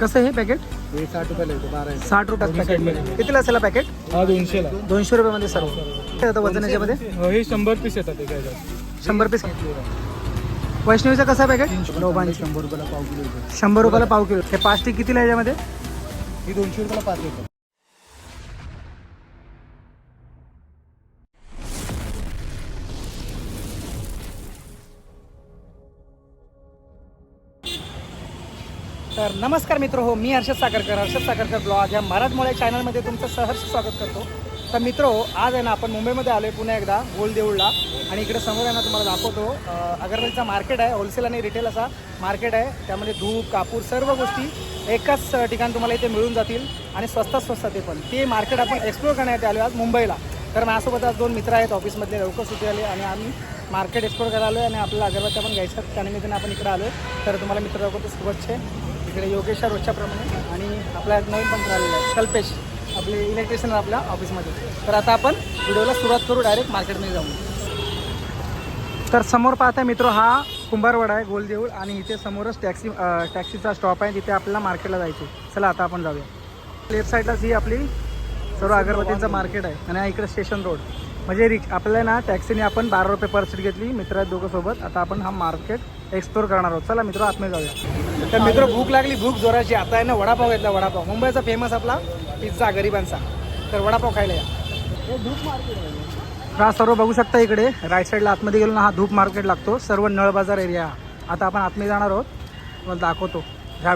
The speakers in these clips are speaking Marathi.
कसं हे पॅकेट हे साठ रुपयाला येतो बारा आहे. साठ रुपयात पॅकेट कितीला असेल पॅकेट हा दोनशेला दोनशे रुपयामध्ये सर्व. काय होतं वजन याच्यामध्ये? हे शंभर पीस येतात एका ह्याच्यात शंभर पीस? वैष्णवीचं कसं पॅकेट लोबांची शंभर रुपयाला पाव किलो येतो. शंभर रुपयाला पाव किलो. हे पाच टिक कितीला आहे याच्यामध्ये? ही दोनशे रुपयाला पाच येतो तर नमस्कार मित्र हो मी हर्षद साखरकर हर्षद साखरकर ब्लॉग या मराठमोळ्या चॅनलमध्ये तुमचं सहर्ष स्वागत करतो. तर मित्र हो आज आहे ना आपण मुंबईमध्ये आलो आहे पुन्हा एकदा गोल देऊळला आणि इकडे समोर आहे ना तुम्हाला दाखवतो अगरबत्तीचा मार्केट आहे होलसेल आणि रिटेल असा मार्केट आहे. त्यामध्ये धूप कापूर सर्व गोष्टी एकाच ठिकाण ठिकाणी तुम्हाला इथे मिळून जातील. आणि स्वस्तात स्वस्त ते पण. ते मार्केट आपण एक्सप्लोअर करण्यात आलो आज मुंबईला. तर माझ्यासोबत आज दोन मित्र आहेत ऑफिसमधले लवकर सुट्टी आले आणि आम्ही मार्केट एक्सप्लोअर करायला आलो आणि आपल्याला अगरबत्त्या पण घ्यायच्या त्यानिमित्ताने आपण इकडे आलो तर तुम्हाला मित्र लवकर शुभेच्छा इकडे योगेश रोजच्याप्रमाणे आणि आपला एक नवीन पण आलेला आहे कल्पेश आपले इलेक्ट्रिशियन आपल्या ऑफिसमध्ये तर आता आपण व्हिडिओला सुरुवात करू डायरेक्ट मार्केटमध्ये जाऊन. तर समोर पाहता मित्र हा कुंभारवाडा आहे गोलदेऊळ आणि इथे समोरच टॅक्सी टॅक्सीचा स्टॉप आहे तिथे आपल्याला मार्केटला जायचं आहे. चला आता आपण जाऊया. लेफ्ट साईडलाच ही आपली सर्व अगरबत्तींचं मार्केट आहे आणि हा इकडे स्टेशन रोड म्हणजे रिक्ष आपल्याला ना टॅक्सीने आपण बारा रुपये पर सीट घेतली मित्र आहेत दोघं सोबत. आता आपण हा मार्केट एक्सप्लोर करणार आहोत. चला मित्र आतमध्ये जाऊया. तर मित्र भूक लागली भूक जोराची. आता आहे ना वडापाव घेतला वडापाव. मुंबईचा फेमस आपला पिझ्झा गरिबांचा. तर वडापाव खायला या. हा सर्व बघू शकता इकडे. राईट साईडला आतमध्ये गेलो ना हा धूप मार्केट लागतो. सर्व नळ बाजार एरिया आता आपण आतमध्ये जाणार आहोत. तुम्हाला दाखवतो. ह्या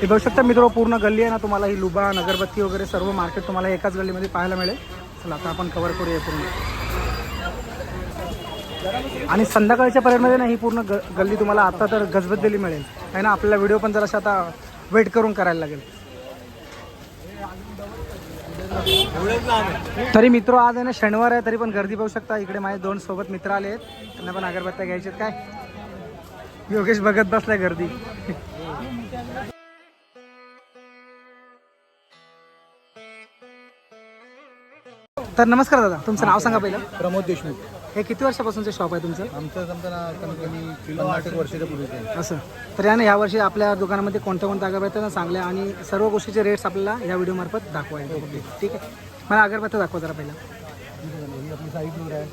हे बघू शकता मित्र पूर्ण गल्ली आहे ना तुम्हाला. ही लुबान अगरबत्ती वगैरे सर्व मार्केट तुम्हाला एकाच गल्लीमध्ये पाहायला मिळेल. चला आता आपण कव्हर करूया पूर्ण. आणि संध्याकाळच्या पर्यंतमध्ये ना ही पूर्ण ग गल्ली तुम्हाला आता तर गजबजलेली मिळेल. आहे ना आपल्याला व्हिडिओ पण जराशा आता वेट करून करायला लागेल. तरी मित्र आज आहे ना शनिवार आहे तरी पण गर्दी पाहू शकता. इकडे माझे दोन सोबत मित्र आले आहेत. त्यांना पण अगरबत्त्या घ्यायच्यात काय? योगेश बघत बसलाय गर्दी. तर नमस्कार दादा तुमचं नाव सांगा पहिलं. प्रमोद देशमुख. हे किती वर्षापासूनचं शॉप आहे तुमचं? आमचं समजा ना कमीत कमी पन्नास एक वर्षाच्या पूर्वीचं आहे असं. तर याने ह्या वर्षी आपल्या दुकानामध्ये कोणत्या कोणत्या अगरबत्त्या ना चांगल्या आणि सर्व गोष्टीचे रेट्स आपल्याला ह्या व्हिडिओमार्फत दाखवायचे ठीक आहे? मला अगरबत्त्या दाखवा जरा पहिला. ही आपली साईड नूर आहे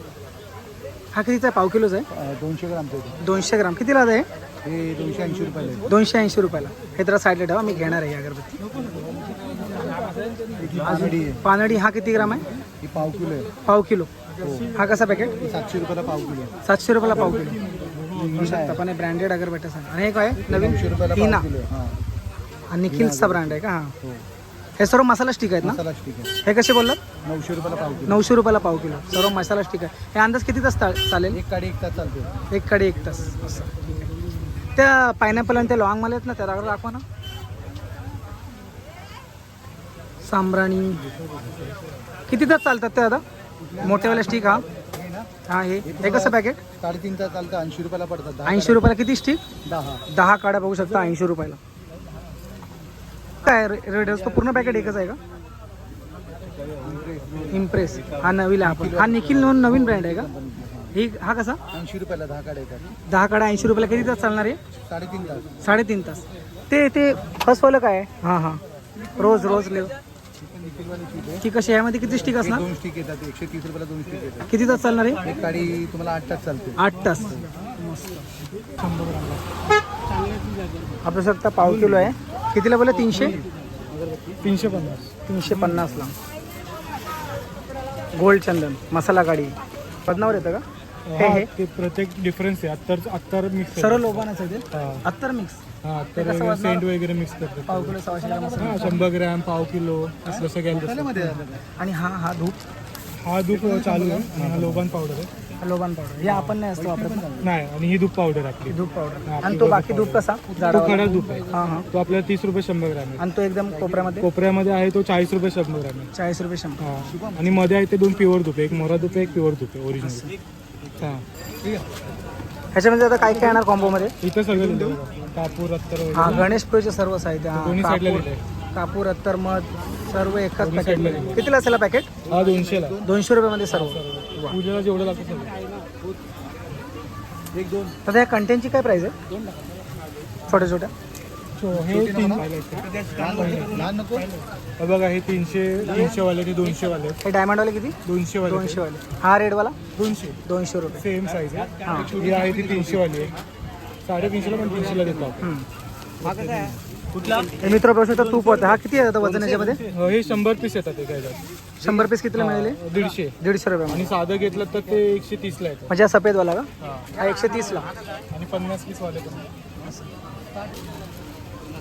हा कितीचा आहे? पाव किलोचा आहे? अं, दोनशे ग्रामचं येतो दोनशे ग्राम. कितीला आहे? हे दोनशे ऐंशी रुपयाला आहे. दोनशे ऐंशी रुपयाला. हे तर साईडला ठेवा मी घेणार आहे ही अगरबत्ती. पानडी हा किती ग्राम आहे? ही पाव किलो आहे. पाव किलो. हा. कसा पॅकेट ही सातशे रुपयाला पाव किलो आहे. सातशे रुपयाला पाव किलो. शकता पण ब्रँडेड अगरबत्त्या सांगा आणि हे काय? आहे? नवीन? दोनशे रुपयाला हिना. पाव किलो आहे. हां. हा निखिलचा ब्रँड आहे का? हा. हो. हे सर्व मसाला स्टिक आहेत ना? मसाला आहे. हे कसे बोललात? नऊशे रुपयाला पाव किलो. नऊशे रुपयाला पाव किलो. सर्व मसाला स्टिक आहे. हे अंदाज किती तास चा- चालेल? एक काडी एक तास चालते एक कडे एक तास. असं. ठीक आहे. त्या पायनॅपल आणि त्या लॉंग मला आहेत ना त्या दाखवा ना. सांब्राणी. किती तास चालतात ते आता मोठेवाले स्टिक हा? हे हा? हे कसं पॅकेट साडेतीन तास चालतं ऐंशी रुपयाला पडतात ऐंशी रुपयाला किती स्टिक दहा. दहा काड्या बघू शकता ऐंशी रुपयाला. काय रे- रेट असतो? पूर्ण पॅकेट एकच आहे का? इम्प्रेस हा नवीन आहे आपण. हा निखिल म्हणून नवीन ब्रँड आहे का? ही हा कसा? ऐंशी रुपयाला दहा काड्या येतात. दहा काड्या ऐंशी रुपयाला किती तास चालणार आहे साडेतीन तास साडेतीन तास. ते ते फर्स्टवालं काय? हां हां. रोज रोज लेव ती कशी आहे? यामध्ये किती स्टिक असणार? दोन स्टिक येतात. एकशे तीस रुपयाला दोन स्टिक येतात. किती तास चालणार आहे? एक काडी तुम्हाला आठ तास चालते. आठ तास. आपलं शकता पाव किलो आहे. कितीला बोला तीनशे? तीनशे पन्नास. तीनशे पन्नासला. गोल्ड चंदन मसाला गाडी. बदनावर येतं का? हे हे ते प्रत्येक डिफरन्स आहे. अत्तर अत्तर मिक्स सर्व लोबानच आहे ते? अत्तर मिक्स हा ते अत्तर कसं वगैरे वाजणार? सेंट वगैरे मिक्स करतात पाव किलो सव्वाशे ग्राम मसाला हा शंभर ग्रॅम पाव किलो घ्याल तसं आणि हा हा धूप हा धूप चालू आहे. आणि हा लोबान पावडर आहे. हा लोबान पावडर हे आपण नाही असतो वापरत? नाही आणि ही धूप पावडर आपली. धूप पावडर आणि तो बाकी धूप कसा? तो खडा धूप आहे. हां हां. तो आपल्याला तीस रुपये शंभर ग्रॅम आहे. आणि तो एकदम कोपऱ्यामध्ये? कोपऱ्यामध्ये आहे तो चाळीस रुपये शंभर ग्रॅम आहे. चाळीस रुपये शंभर. आणि मध्ये आहे ते दोन प्युअर धूप. आहे एक मोरा धूप आहे एक प्युअर धूप आहे ओरिजिनल हा. ह्याच्यामध्ये आता काय काय येणार कॉम्बोमध्ये इथं सगळं बघा. कापूर अत्तर वगैरे. हा गणेश पूजेचे सर्व साहित्य. हा, दोन्ही कापूर लिहिलंय कापूर अत्तर मध सर्व एकाच दोन्ही पॅकेट साईडला लिहिलंय. कितीला असेल पॅकेट हा दोनशेला. दोनशे रुपयामध्ये सर्व. पूजेला जेवढं लागतं सगळं. एक दोन तर त्या कंटेनची काय प्राइस आहे? छोट्या छोट्या हे तीन लहान नको. हे बघा हे तीनशे तीनशे वाले ते दोनशे वाले. हे डायमंडवाले किती? दोनशे वाले दोनशे वाले हा रेडवाला? दोनशे. दोनशे रुपये. सेम साईज आहे. ही. आहे ती तीनशे वाली आहे साडेतीनशेला पण तीनशेला देतो आपण. हे मित्र बघू शकता तूप होतं. हा किती आहे आता वजन याच्यामध्ये? अं, हे शंभर पीस येतात एका ह्याच्यात शंभर पीस कितीला मिळाले? दीडशे. दीडशे रुपये आणि साधं घेतलं तर ते एकशे तीसला येतं म्हणजे हा सफेदवाला का? हा. हा एकशे तीसला. आणि पन्नास पीस वाले पण.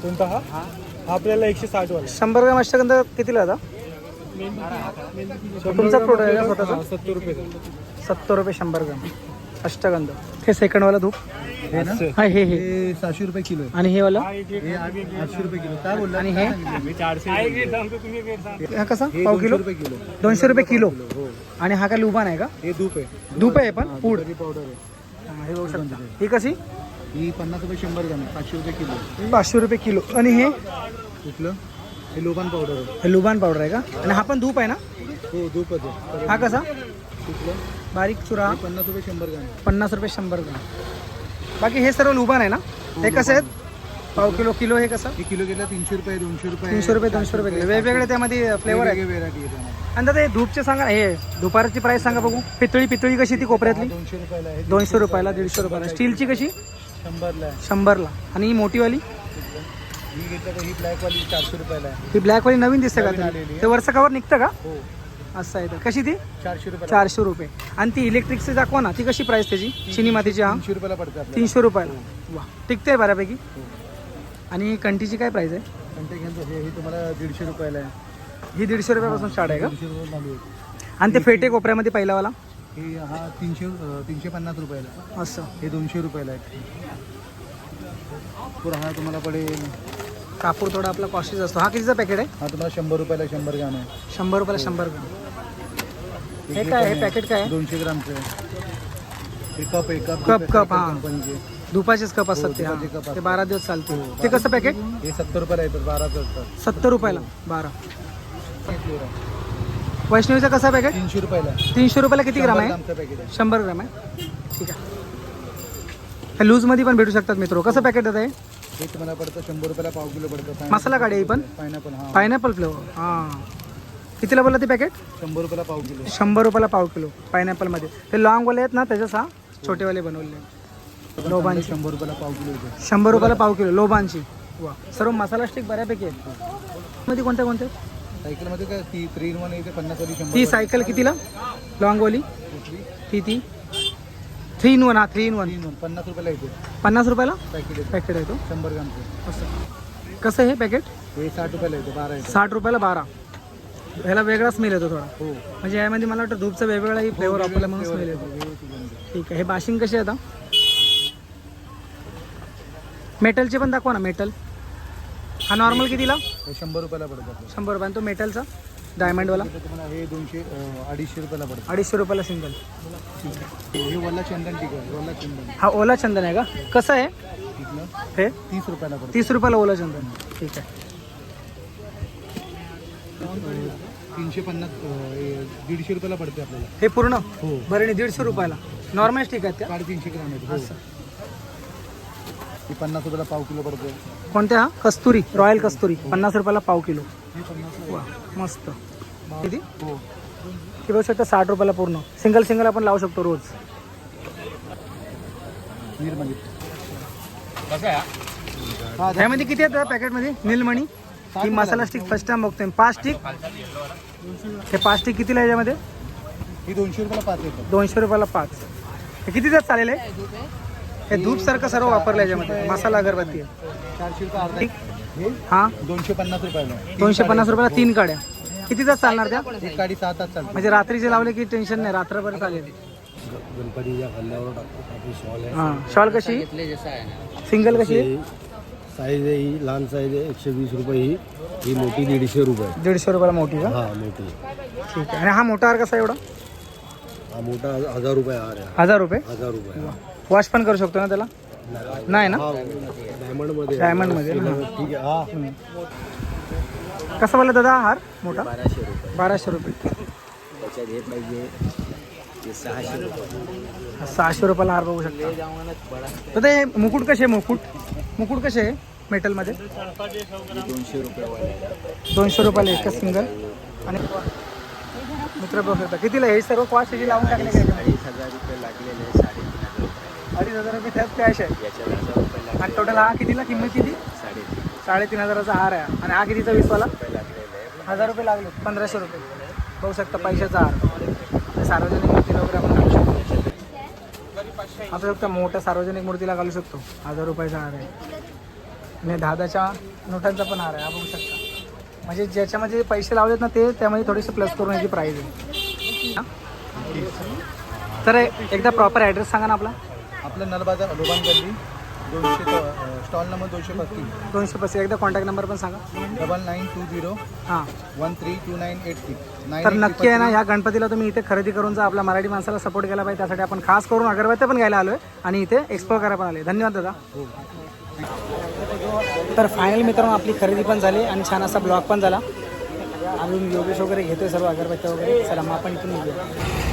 कोणता हा? हा. आपल्याला एकशे साठ वाला. शंभर ग्राम अष्टगंध कितीला जाता तुमचा आहे का स्वतःचा? सत्तर रुपये. सत्तर रुपये शंभर ग्राम. अष्टगंध. हे सेकंडवाला धूप? हे ना? हा हे हे. हे सहाशे रुपये किलो आहे. आणि हे वाला? हे आठ- आठशे रुपये किलो. काय बोलला? आणि हे? चारशे हा कसा? हे पाव दोनशे किलो. रुपये किलो. दोनशे रुपये किलो हो. आणि हा काय लुबान आहे का? हे धूप आहे. धूप आहे पण पूड पावडर आहे. हा, हे बघू शकता. ही कशी? ही पन्नास रुपये शंभर ग्राम आहे. पाचशे रुपये किलो पाचशे रुपये किलो. आणि हे? कुठलं? हे लोबान पावडर आहे. हे लुबान पावडर आहे का? आणि हा पण धूप आहे ना? हो धूपच आहे. हा कसा? कुठलं? बारीक चुरा. हे पन्नास रुपये शंभर ग्राम आहे. पन्नास रुपये शंभर ग्राम. बाकी हे सर्व लुबान आहे ना? हे कसं आहेत? पाव किलो किलो हे कसं? हे किलो गेला तीनशे रुपये दोनशे रुपये तीनशे रुपये दोनशे रुपये किलो. वेगवेगळे त्यामध्ये फ्लेवर आहे व्हेरायटी आहे त्यामध्ये. आणि दादा हे धूपचे सांगा हे दुपारची प्राईस सांगा बघू. पितळी पितळी कशी ती कोपऱ्यातली? दोनशे रुपयाला आहे. दोनशे रुपयाला दीडशे रुपयाला. स्टीलची कशी? शंभरला आहे. शंभरला. आणि ही मोठीवाली? ही घेतलं तर ही ब्लॅकवाली चारशे रुपयाला आहे. ही ब्लॅकवाली नवीन दिसते का नवीन ती? आलेली आहे. ते वरचं कवर निघतं का? हो. असं आहे तर. कशी ती? चारशे रुपयाला. चारशे रुपये. आणि ती इलेक्ट्रिकची दाखवा ना. ती कशी प्राईस त्याची? चिनी मातीची हा? तीनशे रुपयाला पडते आपल्याला. तीनशे रुपयाला. वा. टिकते बऱ्यापैकी. आणि ही कंटीची काय प्राईस आहे? कंटे हे हे तुम्हाला दीडशे रुपयाला आहे. ही दीडशे रुपयापासून स्टार्ट आहे का? दीडशे रुपये चालू आहे. आणि ते फेटे कोपऱ्यामध्ये पहिलावाला? हे हा तीनशे तीनशे पन्नास रुपयाला आहे. असं. हे दोनशे रुपयाला आहे. पुरा हा तुम्हाला पडेल कापूर थोडा आपला कॉस्टलीच असतो. हा कितीचा पॅकेट आहे? हा तुम्हाला शंभर रुपयाला शंभर ग्राम आहे. शंभर रुपयाला शंभर ग्राम. हे जे काय पण हे पॅकेट काय आहे? दोनशे ग्रामचं आहे. हे कप आहे कप कप, कप, हा. कंपनीचे धुपाचेच कप असतात ते धुपाचे कप हा. असतात. ते बारा दिवस चालते ते कसं पॅकेट हे सत्तर रुपयाला येतात बाराचं असतात. सत्तर रुपयाला. बारा. हे. फ्लेवर आहे. वैष्णवीचा कसा पॅकेट तीनशे रुपयाला. तीनशे रुपयाला किती ग्राम आहे? ग्रामचं पॅकेट आहे. शंभर ग्राम आहे. ठीक आहे. लूजमध्ये पण भेटू शकतात मित्र. कसं पॅकेट आहे? हे तुम्हाला पडतं शंभर रुपयाला पाव किलो पडतं. मसाला काढी पण? पायनॅपल हा. पायनॅपल फ्लेवर हां. कितीला बोलला ते पॅकेट शंभर रुपयाला पाव किलो. शंभर रुपयाला पाव किलो. पायनॅपलमध्ये ते लॉंगवाले आहेत ना त्याच्याच हा? छोटेवाले बनवले. लोबांची. शंभर रुपयाला पाव किलो शंभर रुपयाला पाव किलो. लोबांची. वा. सर्व मसाला स्टिक बऱ्यापैकी आहेत. मध्ये कोणत्या कोणत्या सायकलमध्ये काय ती थ्री इन वन येते पन्नास वाली शंभर ती सायकल कितीला? लॉंगवाली कुठली? ती ती? थ्री इन वन हा थ्री इन वन वन पन्नास रुपयाला येते. पन्नास रुपयाला? येते. पॅकेट आहे तो. शंभर ग्रामचं असं. कसं आहे हे पॅकेट हे साठ रुपयाला येते बारा येते. साठ रुपयाला बारा. ह्याला वेगळा स्मेल येतो थोडा. हो. म्हणजे यामध्ये मला वाटतं धूपचा वेगवेगळाही फ्लेवर वापरला म्हणून स्मेल येतो ठीक आहे. हे बाशिंग कसे आहे आता? मेटलचे पण दाखवा ना मेटल हा नॉर्मल कितीला? हे शंभर रुपयाला पडतं आपल्याला. शंभर रुपये. आणि तो मेटलचा डायमंडवाला तर तुम्हाला हे दोनशे अं, अडीचशे रुपयाला पडतं. अडीचशे रुपयाला सिंगल हे वल्ला चंदन टिक आहे. वल्ला चंदन. हा ओला चंदन आहे का? कसं आहे? टिकलं हे? तीस रुपयाला पडतं. तीस रुपयाला ओला चंदन. ठीक आहे. तीनशे पन्नास अं, हे दीडशे रुपयाला पडते आपल्याला. हे पूर्ण? हो. बरं आणि दीडशे रुपयाला. नॉर्मल आहेत त्या? साडेतीनशे ग्राम हो. असं. ही पन्नास रुपयाला पाव किलो पडते कोणत्या? हा कस्तुरी रॉयल कस्तुरी. पन्नास रुपयाला पाव किलो. वा मस्त. किती? हो. ती बघू शकता साठ रुपयाला पूर्ण. सिंगल सिंगल आपण लावू शकतो रोज. निर्मली हा त्यामध्ये किती आहेत पॅकेटमध्ये? निलमणी. ही मसाला स्टिक फर्स्ट टाइम बघतोय. पाच स्टिक हे पाच स्टिक कितीला आहे याच्यामध्ये ही दोनशे रुपयाला पाच दोनशे रुपयाला पाच. हे किती दिवस चालेल हे? हे धूप सारखं सर्व वापरलं याच्यामध्ये. मसाला अगरबत्ती. आहे चारशे रुपये अर्धा ठीक? हे? हा दोनशे पन्नास रुपयाला. दोनशे पन्नास रुपयाला तीन काड्या. किती तास चालणार त्या? एक गाडी सहा तास चालते. म्हणजे रात्रीचे लावले की टेन्शन नाही रात्रभर चालेल. गणपतीच्या खाल्ल्यावर टाकतो टाकू शॉल आहे. हां. शॉल कशी? सिंगल कशी? आहे? साईज आहे ही लहान साईज आहे एकशे वीस रुपये ही. ही मोठी दीडशे रुपये. दीडशे रुपयाला मोठी का? हा मोठी. ठीक आहे. आणि हा मोठा हार कसा एवढा? हा मोठा हजार रुपये हार आहे. हजार रुपये? हजार रुपये वॉश पण करू शकतो ना त्याला? नाही ना? डायमंडमध्ये. डायमंडमध्ये ना ठीक आहे कसं बोलला दादा हार? मोठा? बाराशे रुपये. त्याच्यात हे पाहिजे ते सहाशे रुपये. सहाशे रुपयाला हार बघू शकता. दादा हे मुकुट कसे आहे मुकुट? मुकुट कसे आहे मेटलमध्ये दोनशे रुपये दोनशे रुपयाला एक सिंगल आणि मित्र बघू शकता. कितीला हे सर्व कॉस्ट लावून टाकले अडीच हजार रुपये लागलेले साडेतीन अडीच हजार रुपये त्यात कॅश आहे. आणि टोटल हा कितीला किंमत किती? साडेतीन. हजाराचा हार आहे. आणि हा कितीचा वीसवाला? हजार रुपये लागले. पंधराशे रुपये. बघू शकता पैशाचा हार. सार्वजनिक मूर्तीला वगैरे आपण घालू शकतो. आता फक्त मोठ्या सार्वजनिक मूर्तीला घालू शकतो. हजार रुपयाचा हार आहे. आणि दहादाच्या नोटांचा पण हार आहे. हा बघू शकता. म्हणजे ज्याच्यामध्ये पैसे लावलेत ना ते त्यामध्ये थोडेसे प्लस करून याची प्राईज आहे. हा? तर एकदा प्रॉपर ॲड्रेस सांगा ना आपला. आपलं नलबाजार लोबान गल्ली दोनशे स्टॉल नंबर दोनशे पस्तीस. दोनशे पस्तीस. एकदा कॉन्टॅक्ट नंबर पण सांगा. डबल नाईन टू झिरो हां. One three two nine eight six nine तर नक्की आहे ना ह्या गणपतीला तुम्ही इथे खरेदी करून जा. आपल्या मराठी माणसाला सपोर्ट केला पाहिजे. त्यासाठी आपण खास करून अगरबत्त्या पण घ्यायला आलोय आणि इथे एक्सप्लोर करायला पण आले धन्यवाद दादा. तर फायनल मित्रांनो आपली खरेदी पण झाली आणि छान असा ब्लॉग पण झाला. अजून योगेश वगैरे घेतोय सर्व अगरबत्त्या वगैरे. चला मग आपण इथून निघूया.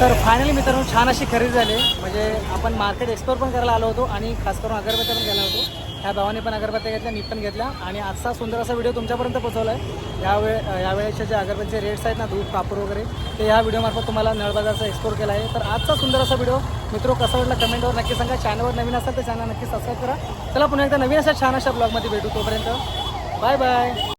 तर फायनली मित्रांनो छान अशी खरेदी झाली. म्हणजे आपण मार्केट एक्सप्लोर पण करायला आलो होतो आणि खास करून अगरबत्त्या पण घ्यायला होतो. ह्या भावाने पण अगरबत्त्या घेतल्या मी पण घेतल्या. आणि आजचा सुंदर असा व्हिडिओ तुमच्यापर्यंत पोहोचवला आहे यावेळे यावेळेचे जे अगरबत्तीचे रेट्स आहेत ना दूध कापूर वगैरे ते ह्या व्हिडिओमार्फत तुम्हाला नळबाजारचा एक्सप्लोर केला आहे. तर आजचा सुंदर असा व्हिडिओ मित्रो कसा वाटला कमेंटवर नक्की सांगा. चॅनलवर नवीन असाल तर चॅनल नक्की सबस्क्राईब करा. चला पुन्हा एकदा नवीन अशा छान अशा ब्लॉगमध्ये भेटू तोपर्यंत. Bye bye